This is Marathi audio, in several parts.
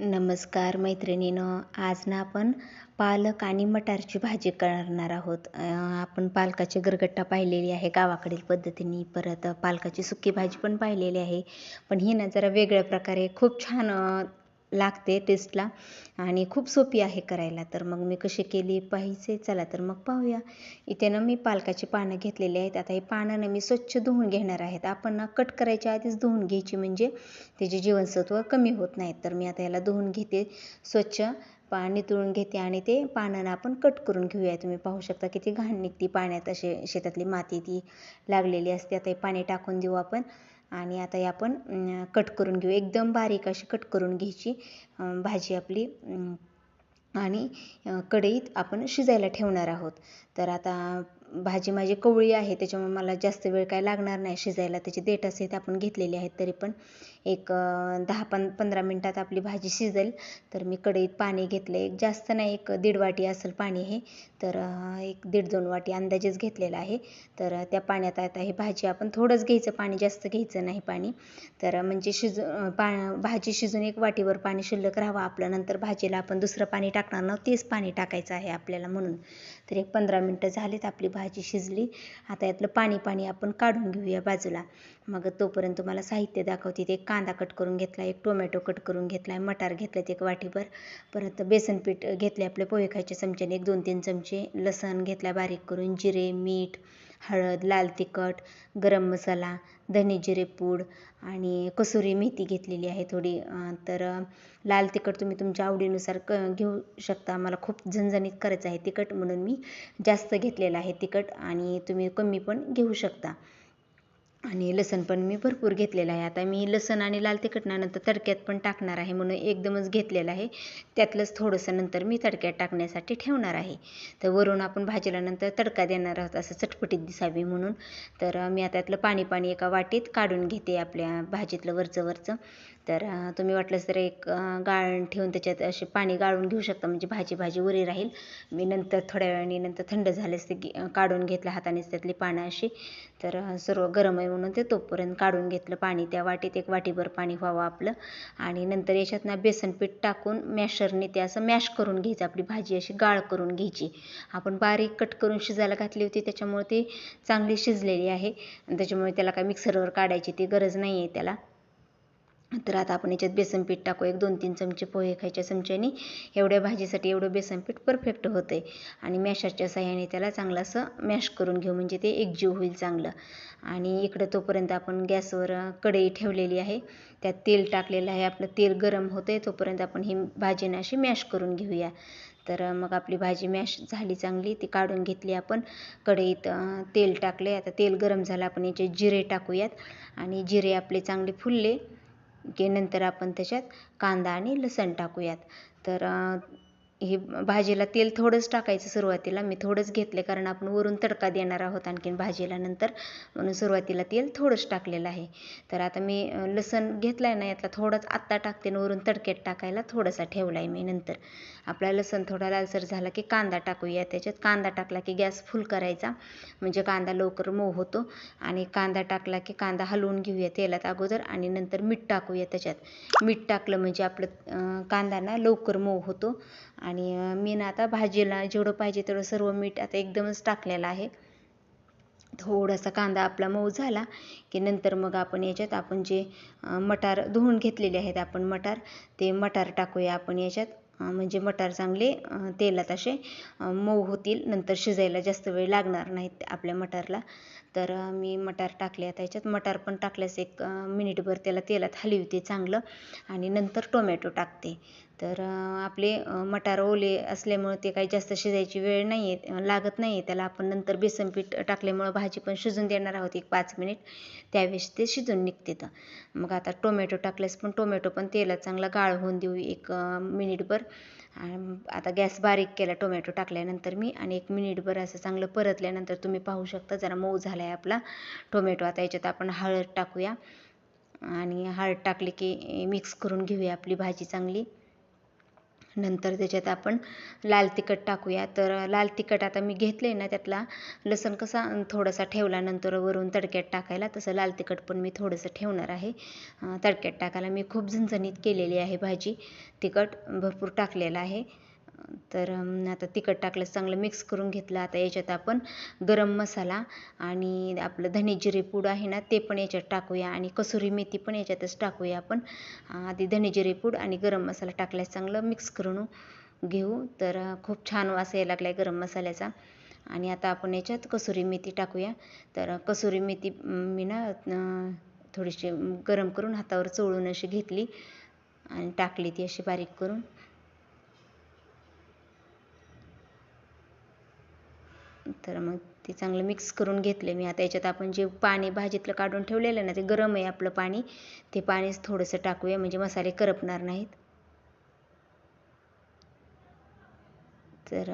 नमस्कार मैत्रिणीनं आज ना आपण पालक आणि मटारची भाजी करणार आहोत. आपण पालकाची गरगट्टा पाहिलेली आहे गावाकडील पद्धतीने. परत पालकाची सुकी भाजी पण पाहिलेली आहे. पण ही ना जरा वेगळ्या प्रकारे खूप छान लागते टेस्टला. आणि खूप सोपी आहे करायला. तर मग मी कशी केली? पाहिजे. चला तर मग पाहूया. इथे ना मी पालकाची पानं घेतलेली आहेत. आता हे पानं ना मी स्वच्छ धुवून घेणार आहेत. आपण ना कट करायच्या आधीच धुवून घ्यायची. म्हणजे त्याचे जीवनसत्व कमी होत नाहीत. तर मी आता याला धुवून घेते. स्वच्छ पाणी तुळून घेते. आणि ते पानांना आपण कट करून घेऊया. तुम्ही पाहू शकता किती घाण निघती पाण्यात. असे शेतातली माती ती लागलेली असते. आता हे पाणी टाकून देऊ आपण. आणि आता हे आपण कट करून घेऊ. एकदम बारीक अशी कट करून घ्यायची भाजी आपली. आणि कढईत आपण शिजायला ठेवणार आहोत. तर आता भाजी माझी कवळी आहे त्याच्यामुळे मला जास्त वेळ काय लागणार नाही शिजायला. त्याची देठ असे आपण घेतलेले आहेत तरी पण. एक दहा पं पंधरा मिनटात आपली भाजी शिजेल. तर मी कढईत पाणी घेतलं. एक जास्त नाही एक दीड वाटी असेल पाणी हे. तर एक दीड दोन वाटी अंदाजेच घेतलेला आहे. तर त्या पाण्यात आता हे भाजी आपण थोडंच घ्यायचं पाणी जास्त घ्यायचं नाही पाणी. तर म्हणजे शिजू पा भाजी शिजून एक वाटीवर पाणी शिल्लक राहावं आपलं नंतर भाजीला आपण दुसरं पाणी टाकणार ना तेच पाणी टाकायचं आहे आपल्याला म्हणून. तर एक पंधरा मिनटं झालीत आपली भाजी शिजली. आता यातलं पाणी पाणी आपण काढून घेऊया बाजूला. मग तोपर्यंत तुम्हाला साहित्य दाखवते. ते कांदा कट करून घेतला एक टोमॅटो कट करून घेतला आहे मटार घेतलं एक वाटीभर. परत बेसनपीठ घेतले आपले पोहे खायच्या चमच्याने. एक दोन तीन चमचे लसण घेतला बारीक करून जिरे मीठ हळद लाल तिखट गरम मसाला धने जिरे पूड आणि कसुरी मेथी घेतलेली आहे थोडी. तर लाल तिखट तुम्ही तुमच्या आवडीनुसार क घेऊ शकता. मला खूप झणझणीत करायचं आहे तिखट म्हणून मी जास्त घेतलेलं आहे तिखट आणि तुम्ही कमी पण घेऊ शकता. आणि लसण पण मी भरपूर घेतलेलं आहे. आता मी लसण आणि लाल तिखट नंतर तडक्यात पण टाकणार आहे म्हणून एकदमच घेतलेलं आहे. त्यातलंच थोडंसं नंतर मी तडक्यात टाकण्यासाठी ठेवणार आहे. तर वरून आपण भाजीला नंतर तडका देणार आहोत असं चटपटीत दिसावी म्हणून. तर मी आता त्यातलं पाणी पाणी एका वाटीत काढून घेते आपल्या भाजीतलं वरचं वरचं. तर तुम्ही वाटलंच तर एक गाळण ठेवून त्याच्यात असे पाणी गाळून घेऊ शकता. म्हणजे भाजी भाजी उरी राहील. मी नंतर थोड्या वेळाने नंतर थंड झाल्यास ते काढून घेतलं हातानेच त्यातली पानं अशी. तर सर्व गरम आहे म्हणून ते तोपर्यंत काढून घेतलं पाणी. त्या वाटीत एक वाटीभर पाणी व्हावं आपलं. आणि नंतर याच्यात ना बेसन पीठ टाकून मॅशरने ते असं मॅश करून घ्यायचं. आपली भाजी अशी गाळ करून घ्यायची. आपण बारीक कट करून शिजायला घातली होती. त्याच्यामुळे ती चांगली शिजलेली आहे. त्याच्यामुळे त्याला काय मिक्सरवर काढायची ती गरज नाही आहे त्याला. तर आता आपण याच्यात बेसन पीठ टाकू. एक दोन तीन चमचे पोहे खायच्या चमच्याने. एवढ्या भाजीसाठी एवढं बेसन पीठ परफेक्ट होतं आहे आणि मॅशरच्या साह्याने त्याला चांगलं असं मॅश करून घेऊ. म्हणजे ते एकजीव होईल चांगलं. आणि इकडं तोपर्यंत आपण गॅसवर कढई ठेवलेली आहे. त्यात तेल टाकलेलं आहे. आपलं तेल गरम होतं आहे तोपर्यंत आपण ही भाजीनं अशी मॅश करून घेऊया. तर मग आपली भाजी मॅश झाली चांगली. ती काढून घेतली आपण. कढईत तेल टाकले आता तेल गरम झालं आपण याचे जिरे टाकूयात. आणि जिरे आपले चांगले फुलले. की नंतर आपण त्याच्यात कांदा आणि लसूण टाकूयात. तर हे भाजीला तेल थोडंच टाकायचं सुरुवातीला. मी थोडंच घेतले कारण आपण वरून तडका देणार आहोत आणखीन भाजीला नंतर. म्हणून सुरुवातीला तेल थोडंच टाकलेलं आहे. तर आता मी लसण घेतलं आहे ना यातला थोडंच आत्ता टाकते वरून तडक्यात टाकायला थोडासा ठेवला आहे मी नंतर. आपला लसण थोडा लालसर झाला की कांदा टाकूया. त्याच्यात कांदा टाकला की गॅस फुल करायचा. म्हणजे कांदा लवकर मऊ होतो. आणि कांदा टाकला की कांदा हलवून घेऊया तेलात अगोदर आणि नंतर मीठ टाकूया त्याच्यात. मीठ टाकलं म्हणजे आपलं कांदा ना लवकर मऊ होतो. आणि मी ना आता भाजीला जेवढं पाहिजे तेवढं सर्व मीठ आता एकदमच टाकलेलं आहे. थोडासा कांदा आपला मऊ झाला की नंतर मग आपण याच्यात आपण जे मटार धुवून घेतलेले आहेत आपण मटार ते मटार टाकूया आपण याच्यात. म्हणजे मटार चांगले तेलात असे मऊ होतील. नंतर शिजायला जास्त वेळ लागणार नाहीत आपल्या मटारला. तर मी मटार टाकले आता मटार पण टाकल्यास एक मिनिटभर त्याला तेलात हलवते चांगलं आणि नंतर टोमॅटो टाकते. तर आपले मटार ओले असल्यामुळं ते काही जास्त शिजायची वेळ नाही आहे लागत नाही आहे त्याला आपण नंतर बेसन पीठ टाकल्यामुळं भाजी पण शिजून देणार आहोत एक पाच मिनिट. त्यावेळेस ते शिजून निघते तर मग आता टोमॅटो टाकल्यास पण टोमॅटो पण तेलात चांगला गाळ होऊन देऊ एक मिनिटभर. आता गॅस बारीक केला टोमॅटो टाकल्यानंतर मी आणि एक मिनिटभर असं चांगलं परतल्यानंतर तुम्ही पाहू शकता जरा मऊ झाला आहे आपला टोमॅटो. आता याच्यात आपण हळद टाकूया आणि हळद टाकली की मिक्स करून घेऊया आपली भाजी चांगली. नंतर त्याच्यात आपण लाल तिखट टाकूया. तर लाल तिखट आता मी घेतलं आहे ना त्यातला. लसण कसा थोडासा ठेवला नंतर वरून तडक्यात टाकायला तसं लाल तिखट पण मी थोडंसं ठेवणार आहे. तडक्यात टाकायला मी खूप झणझणीत केलेली आहे भाजी. तिखट भरपूर टाकलेलं आहे. तर आता तिखट टाकलं चांगलं मिक्स करून घेतलं. आता याच्यात आपण गरम मसाला आणि आपलं धने जिरे पूड आहे ना ते पण याच्यात टाकूया. आणि कसुरी मेथी पण याच्यातच टाकूया आपण. आधी धने जिरे पूड आणि गरम मसाला टाकल्यास चांगलं मिक्स करून घेऊ. तर खूप छान वास यायला लागला आहे गरम मसाल्याचा. आणि आता आपण याच्यात कसुरी मेथी टाकूया. तर कसुरी मेथी मी ना थोडीशी गरम करून हातावर चोळून अशी घेतली आणि टाकली ती अशी बारीक करून. तर मग ते चांगलं मिक्स करून घेतले मी. आता याच्यात आपण जे पाणी भाजीतलं काढून ठेवलेलं ना ते गरम आहे आपलं पाणी. ते पाणीच थोडंसं टाकूया म्हणजे मसाले करपणार नाहीत. तर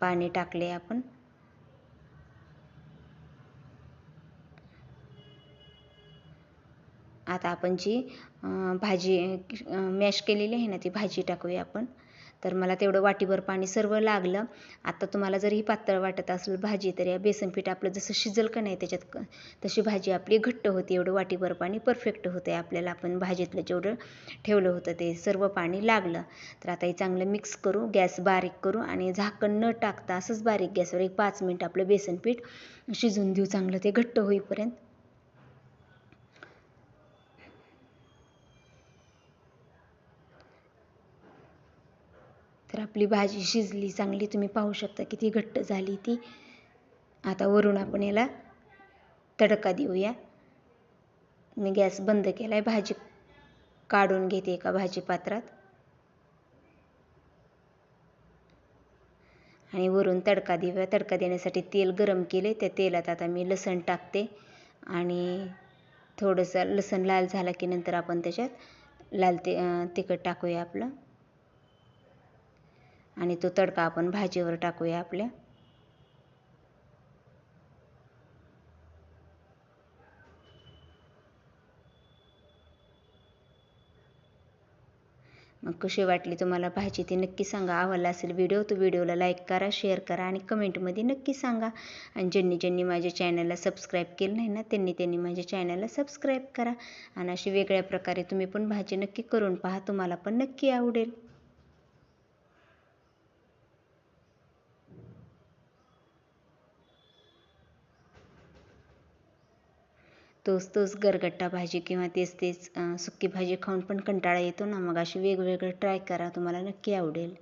पाणी टाकले आपण. आता आपण जी भाजी मॅश केलेली आहे ना ती भाजी टाकूया आपण. तर मला तेवढं वाटीभर पाणी सर्व लागलं. आता तुम्हाला जर ही पातळ वाटत असेल भाजी तर या बेसनपीठ आपलं जसं शिजल का नाही त्याच्यात तशी भाजी आपली घट्ट होते. एवढं वाटीभर पाणी परफेक्ट होतं आहे आपल्याला आपण भाजीतलं जेवढं ठेवलं होतं ते सर्व पाणी लागलं. तर आता हे चांगलं मिक्स करू गॅस बारीक करू आणि झाकण न टाकता असंच बारीक गॅसवर एक पाच मिनटं आपलं बेसनपीठ शिजून देऊ. चांगलं ते घट्ट होईपर्यंत. तर आपली भाजी शिजली चांगली तुम्ही पाहू शकता किती घट्ट झाली ती. आता वरून आपण याला तडका देऊया. मी गॅस बंद केला आहे भाजी काढून घेते एका भाजी पात्रात. आणि वरून तडका देऊया. तडका देण्यासाठी तेल गरम केले त्या तेलात आता मी लसण टाकते. आणि थोडंसं लसण लाल झाला की नंतर आपण त्याच्यात लाल ते तिखट टाकूया आपलं. आणि तो तडका आपण भाजीवर टाकूया आपल्या. मग कशी वाटली तुम्हाला भाजी ती नक्की सांगा. आवडला असेल व्हिडिओ तो व्हिडिओला लाईक करा शेअर करा आणि कमेंटमध्ये नक्की सांगा. आणि ज्यांनी ज्यांनी माझ्या चॅनलला सबस्क्राईब केलं नाही ना त्यांनी त्यांनी माझ्या चॅनलला सबस्क्राईब करा. आणि अशी वेगळ्या प्रकारे तुम्ही पण भाजी नक्की करून पहा. तुम्हाला पण नक्की आवडेल. तोच तोच गरगट्टा भाजी किंवा तेच तेच सुकी भाजी खाऊन पण कंटाळा येतो ना. मग अशी वेगवेगळं ट्राय करा. तुम्हाला नक्की आवडेल.